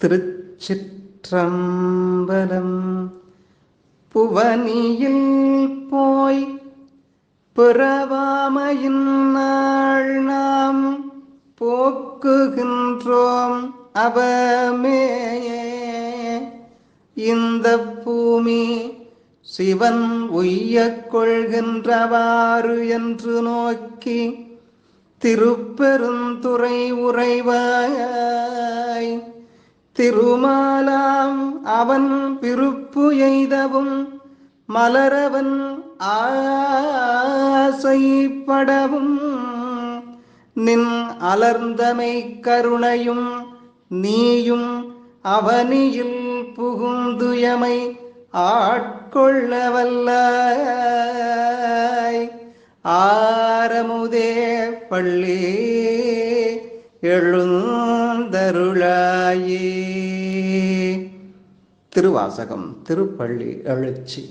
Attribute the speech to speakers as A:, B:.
A: திருச்சிற்றம்பலம். புவனியில் போய் பிறவாமையின் நாள் நாம் போக்குகின்றோம் அவமேயே. இந்த பூமி சிவன் உய்யக் கொள்கின்றவாறு என்று நோக்கி திருப்பெருந்துறை உறைவாய் திருமாலாம் அவன் பிறப்பு எய்தவும் மலரவன் ஆசைப்படவும் நின் அலர்ந்தமை கருணையும் நீயும் அவனியில் புகுந்துயமை ஆட்கொள்ள ஆட்கொள்ளவல்லாய் ஆரமுதே பள்ளி எழுந்தருளா திருவாசகம் திருப்பள்ளி எழுச்சி.